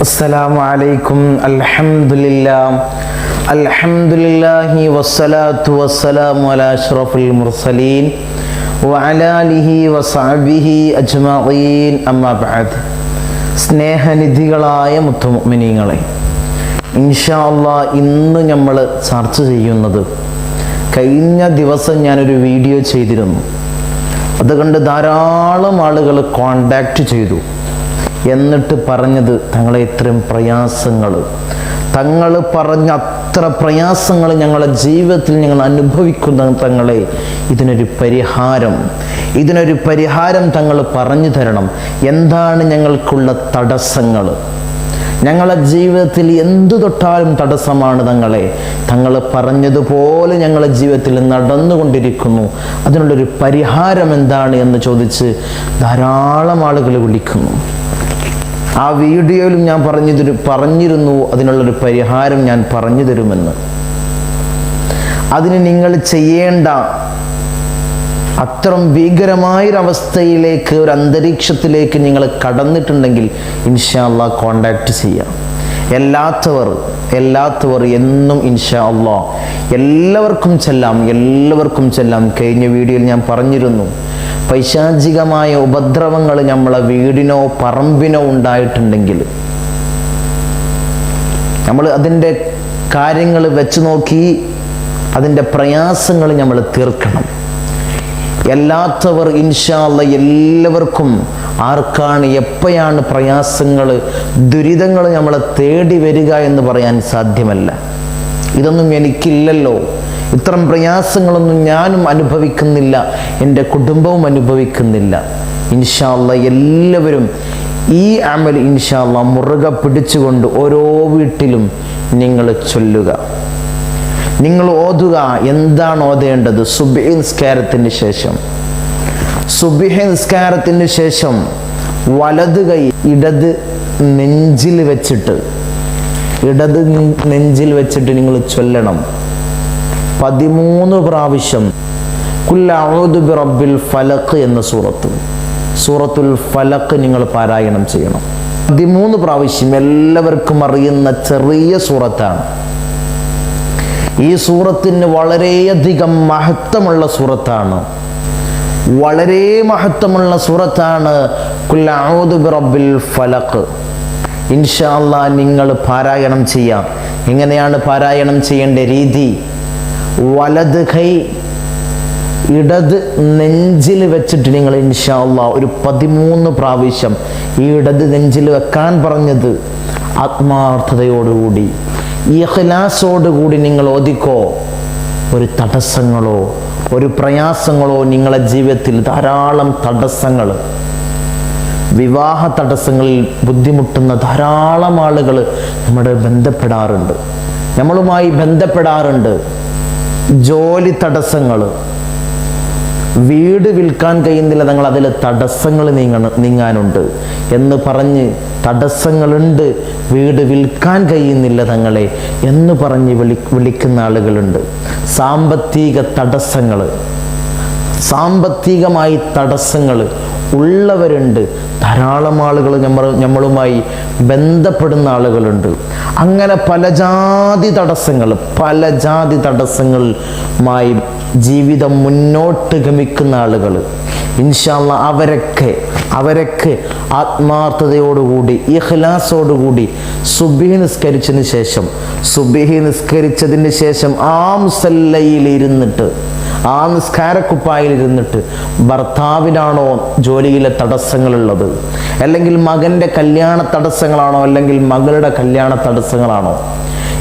السلام عليكم الحمد لله الحمد لله والصلاة والسلام على أشرف المرسلين وعلى آله وصحبه أجمعين أما بعد സ്നേഹനിധികളായ മുത്തുമിനിങ്ങളെ ഇൻഷാ അള്ളാ ഇന്ന് നമ്മൾ ചർച്ച ചെയ്യുന്നത് കഴിഞ്ഞ ദിവസം ഞാനൊരു വീഡിയോ ചെയ്തിരുന്നു അതുകൊണ്ട് ധാരാളം ആളുകൾ കോണ്ടാക്ട് ചെയ്തു. എന്നിട്ട് പറഞ്ഞത് തങ്ങളെ ഇത്രയും പ്രയാസങ്ങൾ തങ്ങൾ പറഞ്ഞ അത്ര പ്രയാസങ്ങൾ ഞങ്ങളുടെ ജീവിതത്തിൽ ഞങ്ങൾ അനുഭവിക്കുന്ന തങ്ങളെ ഇതിനൊരു പരിഹാരം ഇതിനൊരു പരിഹാരം തങ്ങൾ പറഞ്ഞു തരണം. എന്താണ് ഞങ്ങൾക്കുള്ള തടസ്സങ്ങൾ? ഞങ്ങളുടെ ജീവിതത്തിൽ എന്തു തൊട്ടാലും തടസ്സമാണ് തങ്ങളെ. തങ്ങൾ പറഞ്ഞതുപോലെ ഞങ്ങളുടെ ജീവിതത്തിൽ നടന്നുകൊണ്ടിരിക്കുന്നു. അതിനുള്ളൊരു പരിഹാരം എന്താണ് എന്ന് ചോദിച്ച് ധാരാളം ആളുകൾ വിളിക്കുന്നു. ആ വീഡിയോയിലും ഞാൻ പറഞ്ഞു പറഞ്ഞിരുന്നു അതിനുള്ളൊരു പരിഹാരം ഞാൻ പറഞ്ഞു തരുമെന്ന് അതിന് നിങ്ങൾ ചെയ്യേണ്ട അത്തരം ഭീകരമായൊരവസ്ഥയിലേക്ക് ഒരു അന്തരീക്ഷത്തിലേക്ക് നിങ്ങൾ കടന്നിട്ടുണ്ടെങ്കിൽ ഇൻഷാല്ല കോണ്ടാക്ട് ചെയ്യാം. എല്ലാത്തവർ എല്ലാത്തവർ എന്നും ഇൻഷാ അള്ളാ എല്ലാവർക്കും ചെല്ലാം എല്ലാവർക്കും ചെല്ലാം. കഴിഞ്ഞ വീഡിയോയിൽ ഞാൻ പറഞ്ഞിരുന്നു പൈശാചികമായ ഉപദ്രവങ്ങൾ നമ്മളെ വീടിനോ പറമ്പിനോ ഉണ്ടായിട്ടുണ്ടെങ്കിൽ നമ്മൾ അതിന്റെ കാര്യങ്ങൾ വെച്ച് നോക്കി അതിന്റെ പ്രയാസങ്ങൾ നമ്മൾ തീർക്കണം. എല്ലാത്തവർ ഇൻഷാല്ല എല്ലാവർക്കും ആർക്കാണ് എപ്പോഴാണ് പ്രയാസങ്ങൾ ദുരിതങ്ങൾ നമ്മളെ തേടി വരിക എന്ന് പറയാൻ സാധ്യമല്ല. ഇതൊന്നും എനിക്കില്ലല്ലോ. ഇത്തരം പ്രയാസങ്ങളൊന്നും ഞാനും അനുഭവിക്കുന്നില്ല എന്റെ കുടുംബവും അനുഭവിക്കുന്നില്ല. ഇൻഷാല്ല എല്ലാവരും ഈ അമൽ ഇൻഷാല്ല മുറുക പിടിച്ചുകൊണ്ട് ഓരോ വീട്ടിലും നിങ്ങൾ ചൊല്ലുക. നിങ്ങൾ ഓതുക എന്താണ് ഓതേണ്ടത്? സുബിഹി നിസ്കാരത്തിന് ശേഷം. സുബിഹി നിസ്കാരത്തിന് ശേഷം വലത് കൈ ഇടത് നെഞ്ചിൽ വെച്ചിട്ട് ഇടത് നെഞ്ചിൽ വെച്ചിട്ട് നിങ്ങൾ ചൊല്ലണം. പതിമൂന്ന് പ്രാവശ്യം കുല്ലൗദുബി റബ്ബിൽ ഫലക്ക് എന്ന സൂറത്ത്. സൂറത്തുൽ ഫലക്ക് നിങ്ങൾ പാരായണം ചെയ്യണം. പതിമൂന്ന് പ്രാവശ്യം എല്ലാവർക്കും അറിയുന്ന ചെറിയ സൂറത്താണ്. ഈ സൂറത്തിന് വളരെയധികം മഹത്വമുള്ള സൂറത്താണ്. വളരെ മഹത്വമുള്ള സൂറത്താണ്. റബ്ബിൽ ഫലക്ക് ഇൻഷാല്ല നിങ്ങൾ പാരായണം ചെയ്യാം. എങ്ങനെയാണ് പാരായണം ചെയ്യേണ്ട രീതി? വലത് കൈ ഇടത് നെഞ്ചിൽ വെച്ചിട്ട് നിങ്ങൾ ഇൻഷാല്ല ഒരു പതിമൂന്ന് പ്രാവശ്യം ഈ ഇടത് നെഞ്ചിൽ വെക്കാൻ പറഞ്ഞത് ആത്മാർത്ഥതയോടുകൂടി. ഈ കൂടി നിങ്ങൾ ഒതുക്കോ ഒരു തടസ്സങ്ങളോ ഒരു പ്രയാസങ്ങളോ നിങ്ങളെ ജീവിതത്തിൽ ധാരാളം തടസ്സങ്ങൾ വിവാഹ തടസ്സങ്ങളിൽ ബുദ്ധിമുട്ടുന്ന ധാരാളം ആളുകൾ നമ്മുടെ ബന്ധപ്പെടാറുണ്ട്. നമ്മളുമായി ബന്ധപ്പെടാറുണ്ട്. ജോലി തടസ്സങ്ങൾ വീട് വിൽക്കാൻ കഴിയുന്നില്ല ഞങ്ങൾ അതിൽ തടസ്സങ്ങൾ നീങ്ങണം നീങ്ങാനുണ്ട് എന്ന് പറഞ്ഞ് തടസ്സങ്ങളുണ്ട് വീട് വിൽക്കാൻ കഴിയുന്നില്ല തങ്ങളെ എന്ന് പറഞ്ഞ് വിളി വിളിക്കുന്ന ആളുകളുണ്ട്. സാമ്പത്തിക തടസ്സങ്ങൾ സാമ്പത്തികമായി തടസ്സങ്ങൾ ഉള്ളവരുണ്ട്. ധാരാളം ആളുകൾ നമ്മൾ നമ്മളുമായി ബന്ധപ്പെടുന്ന ആളുകളുണ്ട്. അങ്ങനെ പല ജാതി തടസ്സങ്ങൾ പല ജാതി തടസ്സങ്ങളുമായി ജീവിതം മുന്നോട്ട് ഗമിക്കുന്ന ആളുകൾ. ഇൻഷാല്ല അവരൊക്കെ അവരൊക്കെ ആത്മാർത്ഥതയോടുകൂടി ഇഹ്ലാസോടുകൂടി സുബിഹി നിസ്കരിച്ചതിന് ശേഷം സുബിഹി നിസ്കരിച്ചതിന് ശേഷം ആ മുസല്ലയിൽ ഇരുന്നിട്ട് ആ നിസ്കാരക്കുപ്പായിൽ ഇരുന്നിട്ട് ഭർത്താവിനാണോ ജോലിയിലെ തടസ്സങ്ങളുള്ളത്? അല്ലെങ്കിൽ മകന്റെ കല്യാണ തടസ്സങ്ങളാണോ? അല്ലെങ്കിൽ മകളുടെ കല്യാണ തടസ്സങ്ങളാണോ?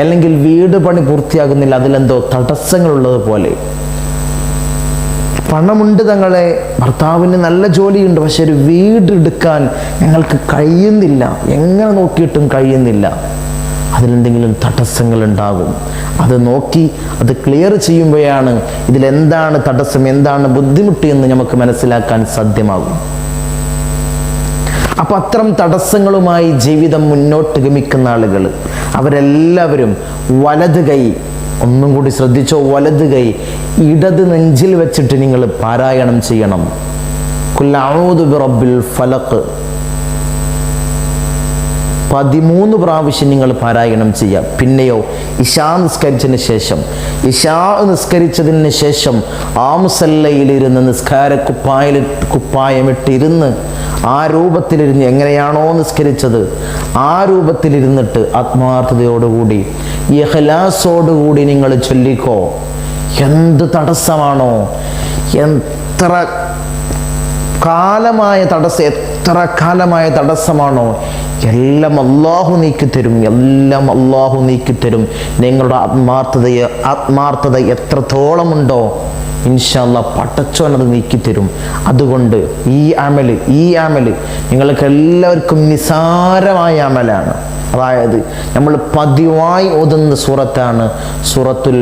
അല്ലെങ്കിൽ വീട് പണി പൂർത്തിയാകുന്നില്ല അതിലെന്തോ തടസ്സങ്ങളുള്ളത് പോലെ. പണമുണ്ട് തങ്ങളെ. ഭർത്താവിന് നല്ല ജോലിയുണ്ട് പക്ഷെ ഒരു വീട് എടുക്കാൻ ഞങ്ങൾക്ക് കഴിയുന്നില്ല. എങ്ങനെ നോക്കിയിട്ടും കഴിയുന്നില്ല. അതിലെന്തെങ്കിലും തടസ്സങ്ങൾ ഉണ്ടാകും അത് നോക്കി അത് ക്ലിയർ ചെയ്യുമ്പോഴാണ് ഇതിലെന്താണ് തടസ്സം എന്താണ് ബുദ്ധിമുട്ട് എന്ന് നമുക്ക് മനസ്സിലാക്കാൻ സാധ്യമാകും. അപ്പൊ അത്തരം തടസ്സങ്ങളുമായി ജീവിതം മുന്നോട്ട് ഗമിക്കുന്ന ആളുകൾ അവരെല്ലാവരും വലത് കൈ ഒന്നും കൂടി ശ്രദ്ധിച്ചോ വലത് കൈ ഇടത് നെഞ്ചിൽ വെച്ചിട്ട് നിങ്ങൾ പാരായണം ചെയ്യണം. കുല്ലഊദു ഫലക്ക് പതിമൂന്ന് പ്രാവശ്യം നിങ്ങൾ പാരായണം ചെയ്യുക പിന്നെയോ ഇഷാ നിസ്കരിച്ചതിന് ശേഷം. ഇഷാ നിസ്കരിച്ചതിന് ശേഷം ആംസല്ലയിലിരുന്ന് നിസ്കാര കുപ്പായ കുപ്പായമിട്ടിരുന്ന് ആ രൂപത്തിലിരുന്ന് എങ്ങനെയാണോ നിസ്കരിച്ചത് ആ രൂപത്തിലിരുന്നിട്ട് ആത്മാർത്ഥതയോടുകൂടി യഹലാസോടുകൂടി നിങ്ങൾ ചൊല്ലിക്കോ. എന്ത് തടസ്സമാണോ എത്ര കാലമായ തടസ്സം എത്ര കാലമായ തടസ്സമാണോ എല്ലാം അള്ളാഹു നീക്കിത്തരും എല്ലാം അള്ളാഹു നീക്കിത്തരും നിങ്ങളുടെ ആത്മാർത്ഥതയെ ആത്മാർത്ഥത എത്രത്തോളമുണ്ടോ ഇൻഷല്ല പട്ടച്ചോൻ അത് നീക്കിത്തരും അതുകൊണ്ട് ഈ അമല് ഈ അമല് നിങ്ങൾക്ക് എല്ലാവർക്കും നിസാരമായ അമലാണ് അതായത് നമ്മൾ പതിവായി ഓതുന്ന സൂറത്താണ് സൂറത്തുൽ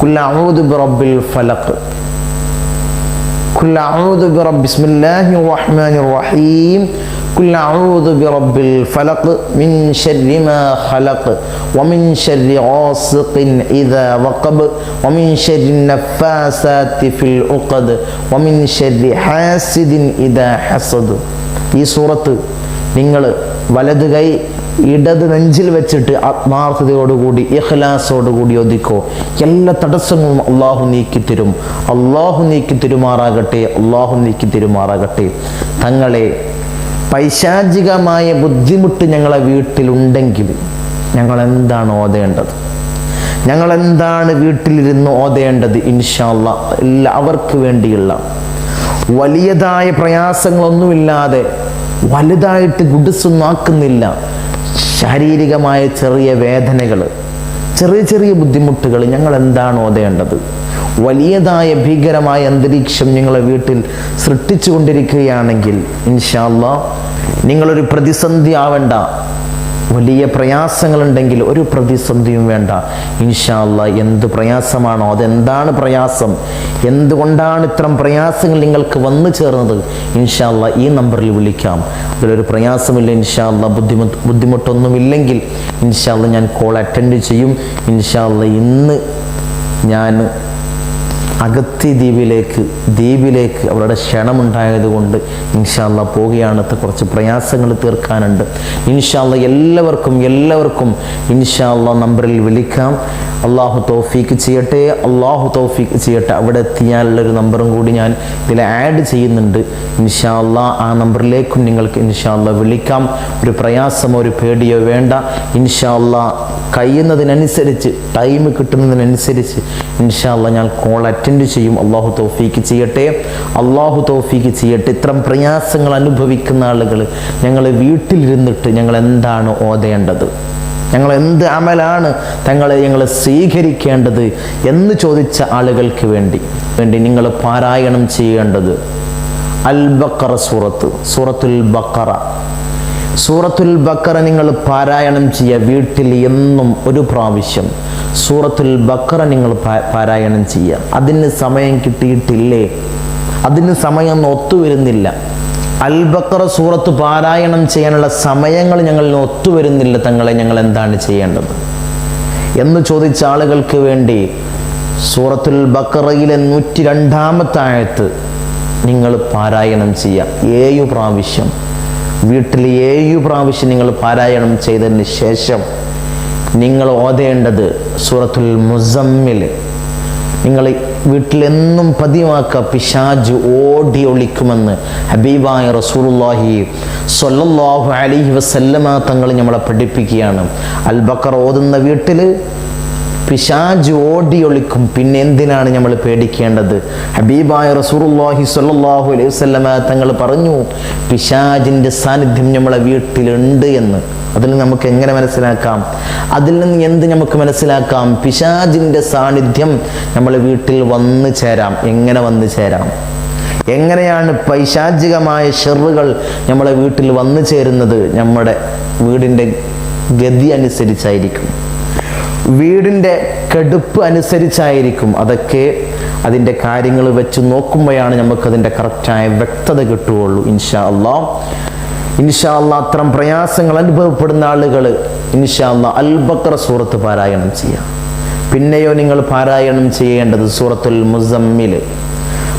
കുല്ലഊദു ബിറബ്ബിൽ ഫലഖ് قل أعوذ برب بسم الله الرحمن الرحيم قل أعوذ برب الفلق من شر ما خلق ومن شر غاسق إذا وقب ومن شر النفاسات في العقد ومن شر حاسد إذا حسد ഈ സൂറത്ത് നിങ്ങൾ വലത് കൈ ഇടത് നെഞ്ചിൽ വെച്ചിട്ട് ആത്മാർത്ഥതയോടുകൂടി ഇഖ്ലാസോടുകൂടി ഒതുക്കോ എല്ലാ തടസ്സങ്ങളും അള്ളാഹു നീക്കി തരും അള്ളാഹു നീക്കി തരുമാറാകട്ടെ അള്ളാഹു നീക്കി തരുമാറാകട്ടെ തങ്ങളെ പൈശാചികമായ ബുദ്ധിമുട്ട് ഞങ്ങളെ വീട്ടിലുണ്ടെങ്കിൽ ഞങ്ങൾ എന്താണ് ഓതേണ്ടത്? ഞങ്ങൾ എന്താണ് വീട്ടിലിരുന്ന് ഓതേണ്ടത് ഇൻഷാല്ല എല്ലാവർക്ക് വേണ്ടിയുള്ള. വലിയതായ പ്രയാസങ്ങളൊന്നുമില്ലാതെ വലുതായിട്ട് ഗുഡ്സൊന്നും ആക്കുന്നില്ല ശാരീരികമായ ചെറിയ വേദനകൾ ചെറിയ ചെറിയ ബുദ്ധിമുട്ടുകൾ ഞങ്ങൾ എന്താണ് ഓതേണ്ടത്? വലിയതായ ഭീകരമായ അന്തരീക്ഷം നിങ്ങളെ വീട്ടിൽ സൃഷ്ടിച്ചു കൊണ്ടിരിക്കുകയാണെങ്കിൽ ഇൻഷാല്ല നിങ്ങളൊരു പ്രതിസന്ധി ആവേണ്ട വലിയ പ്രയാസങ്ങളുണ്ടെങ്കിൽ ഒരു പ്രതിസന്ധിയും വേണ്ട. ഇൻഷാല്ല എന്ത് പ്രയാസമാണോ അതെന്താണ് പ്രയാസം? എന്തുകൊണ്ടാണ് ഇത്തരം പ്രയാസങ്ങൾ നിങ്ങൾക്ക് വന്നു ചേർന്നത്? ഇൻഷാല്ല ഈ നമ്പറിൽ വിളിക്കാം. അതിലൊരു പ്രയാസമില്ല ഇൻഷാല്ല ബുദ്ധിമുട്ട് ബുദ്ധിമുട്ടൊന്നുമില്ലെങ്കിൽ ഇൻഷാല്ല ഞാൻ കോൾ അറ്റൻഡ് ചെയ്യും. ഇൻഷാല്ല ഇന്ന് ഞാൻ അഗത്തി ദ്വീപിലേക്ക് ദ്വീപിലേക്ക് അവരുടെ ക്ഷണമുണ്ടായതുകൊണ്ട് ഇൻഷാല്ല പോവുകയാണ് കുറച്ച് പ്രയാസങ്ങൾ തീർക്കാനുണ്ട്. ഇൻഷാല്ല എല്ലാവർക്കും എല്ലാവർക്കും ഇൻഷാല്ല നമ്പറിൽ വിളിക്കാം. അള്ളാഹു തൗഫീക്ക് ചെയ്യട്ടെ. അള്ളാഹു തൗഫീക്ക് ചെയ്യട്ടെ. അവിടെ എത്തിയാലുള്ളൊരു നമ്പറും കൂടി ഞാൻ ഇതിൽ ആഡ് ചെയ്യുന്നുണ്ട്. ഇൻഷാല്ല ആ നമ്പറിലേക്കും നിങ്ങൾക്ക് ഇൻഷാല്ല വിളിക്കാം. ഒരു പ്രയാസമോ ഒരു പേടിയോ വേണ്ട. ഇൻഷാല്ല കഴിയുന്നതിനനുസരിച്ച് ടൈം കിട്ടുന്നതിനനുസരിച്ച് ഇൻഷാല്ല ഞാൻ കോൾ അറ്റൻഡ് ചെയ്യും. അള്ളാഹു തൗഫീക്ക് ചെയ്യട്ടെ. അള്ളാഹു തൗഫീക്ക് ചെയ്യട്ടെ. ഇത്തരം പ്രയാസങ്ങൾ അനുഭവിക്കുന്ന ആളുകൾ ഞങ്ങൾ വീട്ടിലിരുന്നിട്ട് ഞങ്ങൾ എന്താണ് ഓതേണ്ടത്? ഞങ്ങൾ എന്ത് അമലാണ് തങ്ങളെ ഞങ്ങൾ സ്വീകരിക്കേണ്ടത് എന്ന് ചോദിച്ച ആളുകൾക്ക് വേണ്ടി. വേണ്ടി നിങ്ങൾ പാരായണം ചെയ്യേണ്ടത്. അൽ ബക്കറ സൂറത്ത്. സൂറത്തുൽ ബക്കറ സൂറത്തുൽ ബക്കറ നിങ്ങൾ പാരായണം ചെയ്യുക വീട്ടിൽ എന്നും ഒരു പ്രാവശ്യം. സൂറത്തുൽ ബക്കറ നിങ്ങൾ പാരായണം ചെയ്യുക അതിന് സമയം കിട്ടിയിട്ടില്ലേ? അതിന് സമയം ഒത്തുവരുന്നില്ല. അൽ ബക്കറ സൂറത്ത് പാരായണം ചെയ്യാനുള്ള സമയങ്ങൾ ഞങ്ങളിൽ ഒത്തുവരുന്നില്ല. തങ്ങളെ ഞങ്ങൾ എന്താണ് ചെയ്യേണ്ടത്? എന്ന് ചോദിച്ച ആളുകൾക്ക് വേണ്ടി സൂറത്തുൽ ബക്കറയിലെ നൂറ്റി രണ്ടാമത്തെ ആയത്ത് നിങ്ങൾ പാരായണം ചെയ്യുക ഏഴു പ്രാവശ്യം. വീട്ടിൽ ഏഴു പ്രാവശ്യം നിങ്ങൾ പാരായണം ചെയ്തതിന് ശേഷം നിങ്ങൾ ഓതേണ്ടത് സൂറത്തുൽ മുസമ്മിൽ. നിങ്ങൾ വീട്ടിലെന്നും പതിവാക്ക പിശാജ് ഓടി ഒളിക്കുമെന്ന് ഹബീബായ റസൂലുള്ളാഹി സൊല്ലാഹു അലൈഹി വസല്ലമ തങ്ങൾ നമ്മളെ പഠിപ്പിക്കുകയാണ്. അൽ ബക്കർ ഓതുന്ന വീട്ടിൽ പിശാജ് ഓടി ഒളിക്കും പിന്നെ എന്തിനാണ് നമ്മൾ പേടിക്കേണ്ടത്? ഹബീബായ റസൂറുല്ലാഹി സ്വല്ലല്ലാഹു അലൈഹി വസല്ലമ തങ്ങൾ പറഞ്ഞു പിശാജിന്റെ സാന്നിധ്യം നമ്മളെ വീട്ടിലുണ്ട് എന്ന്. അതിൽ നമുക്ക് എങ്ങനെ മനസ്സിലാക്കാം? അതിൽ നിന്ന് എന്ത് നമുക്ക് മനസ്സിലാക്കാം? പിശാജിന്റെ സാന്നിധ്യം നമ്മൾ വീട്ടിൽ വന്നു ചേരാം. എങ്ങനെ വന്നു ചേരാം? എങ്ങനെയാണ് പൈശാചികമായ ഷെറുകൾ നമ്മളെ വീട്ടിൽ വന്നു ചേരുന്നത്? നമ്മുടെ വീടിന്റെ ഗതി അനുസരിച്ചായിരിക്കും. വീടിന്റെ കെടുപ്പ് അനുസരിച്ചായിരിക്കും. അതൊക്കെ അതിന്റെ കാര്യങ്ങൾ വെച്ച് നോക്കുമ്പോഴാണ് നമുക്കതിന്റെ കറക്റ്റായ വ്യക്തത കിട്ടുകയുള്ളൂ. ഇൻഷാ അള്ളാ ഇൻഷാ അള്ളാ അത്തരം പ്രയാസങ്ങൾ അനുഭവപ്പെടുന്ന ആളുകൾ ഇൻഷാല്ല അൽബക്ര സൂറത്ത് പാരായണം ചെയ്യാം. പിന്നെയോ നിങ്ങൾ പാരായണം ചെയ്യേണ്ടത് സൂറത്തുൽ മുസമ്മിൽ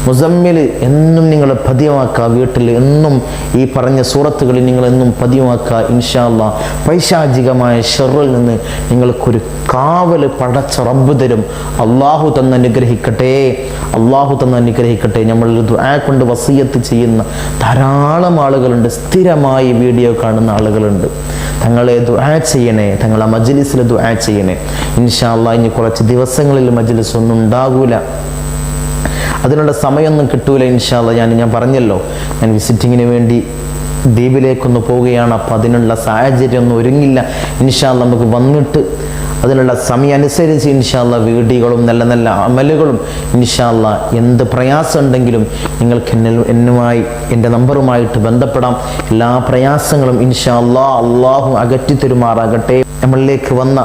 മുസമ്മിൽ എന്നും നിങ്ങൾ പതിവാക്കുക വീട്ടിൽ എന്നും ഈ പറഞ്ഞ സൂറത്തുകളിൽ നിങ്ങൾ എന്നും പതിവാക്കുക ഇൻഷാല്ല പൈശാചികമായ ഷെറിൽ നിന്ന് നിങ്ങൾക്കൊരു കാവൽ പടച്ച റബ്ബ് തരും. അള്ളാഹു തന്ന് അനുഗ്രഹിക്കട്ടെ. അള്ളാഹു തന്ന് അനുഗ്രഹിക്കട്ടെ. നമ്മൾ ദുആ കൊണ്ട് വസീയത്ത് ചെയ്യുന്ന ധാരാളം ആളുകളുണ്ട്. സ്ഥിരമായി വീഡിയോ കാണുന്ന ആളുകളുണ്ട്. തങ്ങളെ ദുആ ചെയ്യണേ. തങ്ങളെ മജ്ലിസിൽ ദുആ ചെയ്യണേ. ഇൻഷാ ഇൻഷാല്ല ഇനി കുറച്ച് ദിവസങ്ങളിൽ മജ്ലിസ് ഒന്നും ഉണ്ടാകൂല. അതിനുള്ള സമയമൊന്നും കിട്ടൂല ഇൻഷാല്ല ഞാൻ ഞാൻ പറഞ്ഞല്ലോ ഞാൻ വിസിറ്റിങ്ങിന് വേണ്ടി ദ്വീപിലേക്കൊന്ന് പോവുകയാണ്. അപ്പോൾ അതിനുള്ള സാഹചര്യം ഒന്നും ഒരുങ്ങില്ല ഇൻഷാല്ല നമുക്ക് വന്നിട്ട് അതിനുള്ള സമയം അനുസരിച്ച് ഇൻഷാല്ല വീഡിയോകളും നല്ല നല്ല അമലുകളും ഇൻഷാല്ല എന്ത് പ്രയാസം ഉണ്ടെങ്കിലും നിങ്ങൾക്ക് എന്നെ എന്നുമായി എന്റെ നമ്പറുമായിട്ട് ബന്ധപ്പെടാം. എല്ലാ പ്രയാസങ്ങളും ഇൻഷാല്ലാ അള്ളാഹു അകറ്റി തരുമാറാകട്ടെ നമ്മളിലേക്ക് വന്ന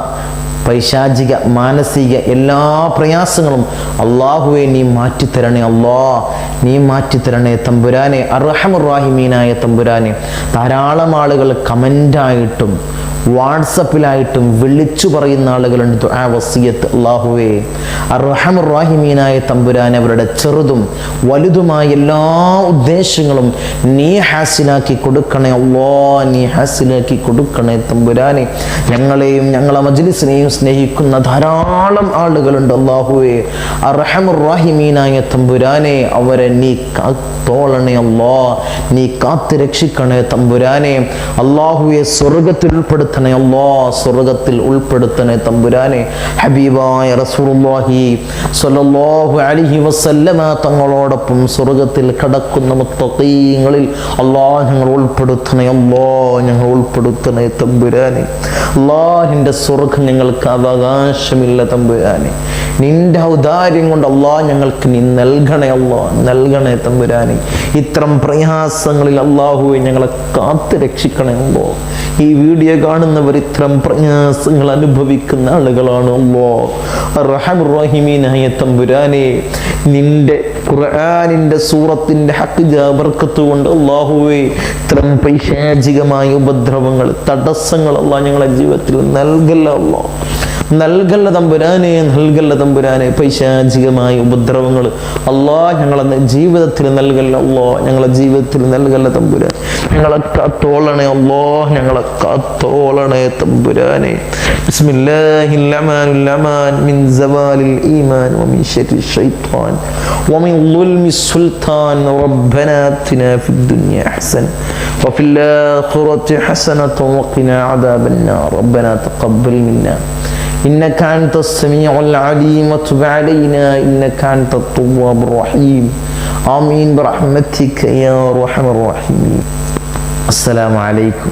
പൈശാചിക മാനസിക എല്ലാ പ്രയാസങ്ങളും അള്ളാഹുവെ നീ മാറ്റിത്തരണേ അള്ളാ. നീ മാറ്റിത്തരണേ തമ്പുരാനെ. അർഹമുറാഹിമീനായ തമ്പുരാനെ. ധാരാളം ആളുകൾ കമന്റായിട്ടും വാട്സപ്പിലായിട്ടും വിളിച്ചു പറയുന്ന ആളുകളുണ്ട്. ആ വസിയത്ത് അള്ളാഹുവേ അറഹമുറാഹിമീനായ തമ്പുരാൻ അവരുടെ ചെറുതും വലുതുമായ എല്ലാ ഉദ്ദേശങ്ങളും നീ ഹാസിലാക്കി കൊടുക്കണേ. അള്ളാ നീ ഹാസിലാക്കി കൊടുക്കണേ തമ്പുരാനെ. ഞങ്ങളെയും ഞങ്ങളെ മജ്ലിസിനെയും സ്നേഹിക്കുന്ന ധാരാളം ആളുകളുണ്ട് അള്ളാഹുവേ അറഹമുറാഹിമീനായ തമ്പുരാനെ അവരെ നീ കാത്തോളണേ അള്ളാ. നീ കാത്ത് രക്ഷിക്കണേ തമ്പുരാനെ. അള്ളാഹുവെ സ്വർഗത്തിൽ ഉൾപ്പെടുത്തണേ അള്ളാ സ്വർഗത്തിൽ ഉൾപ്പെടുത്തണേ തമ്പുരാനെ. ഹബീബായ റസൂലുള്ളാഹി സ്വല്ലല്ലാഹു അലൈഹി വസല്ലമ തങ്ങളോടൊപ്പം സ്വർഗത്തിൽ കിടക്കുന്ന മുത്തഖീങ്ങളിൽ അള്ളാ ഞങ്ങൾ ഉൾപ്പെടുത്തണേ അള്ളാ ഞങ്ങൾ ഉൾപ്പെടുത്തണേ തമ്പുരാനെ. അള്ളാഹിന്റെ സ്വർഗം ഞങ്ങൾക്ക് അവകാശമില്ല തമ്പുരാനെ. നിന്റെ ഔദാര്യം കൊണ്ട് അള്ളാ ഞങ്ങൾക്ക് നീ നൽകണേ അള്ളാ നൽകണേ തമ്പുരാനെ. ഇത്തരം പ്രയാസങ്ങളിൽ അള്ളാഹുവെ ഞങ്ങളെ കാത്തു രക്ഷിക്കണേ അല്ലോ ഈ വീഡിയോ കാണുന്നവർ ഇത്തരം പ്രയാസങ്ങൾ അനുഭവിക്കുന്ന ആളുകളാണ് അല്ലോ റഹമുറഹിമീനായ തമ്പുരാനെ നിന്റെ ഖുർആാനിന്റെ സൂറത്തിന്റെ ഹക്ക് ജാബർക്കത്ത് കൊണ്ട് അള്ളാഹുവെ ഇത്തരം പൈശാചികമായ ഉപദ്രവങ്ങൾ തടസ്സങ്ങളല്ല അള്ളാഹ് ഞങ്ങളെ ജീവിതത്തിൽ നൽകല്ല അള്ളാഹ് നൽകല്ല തമ്പുരാനെ നൽകല്ല തമ്പുരാനെ പൈശാചികമായ ഉപദ്രവങ്ങൾ അള്ളാ ഞങ്ങളെ ജീവിതത്തിൽ നൽകല്ല അല്ലോ ഞങ്ങളെ ജീവിതത്തിൽ നൽകല്ല തമ്പുരാൻ ഞങ്ങളെ കാത്തോളണേ അല്ലോ ഞങ്ങളെ കാത്തോളണേ തമ്പുരാനെ ബിസ്മില്ലാഹിൽ അമാനുൽ അമാൻ മിൻ സവാലിൽ ഈമാൻ വമിൻ ശർരി الشيطان ومن ظلم السلطان ربنا اتنا في الدنيا حسنه وفي الآخرة حسنة وقنا عذاب النار ربنا تقبل منا إنك أنت السميع العليم وتب علينا إنك أنت التواب الرحيم. آمين برحمتك يا أرحم الراحمين. السلام عليكم.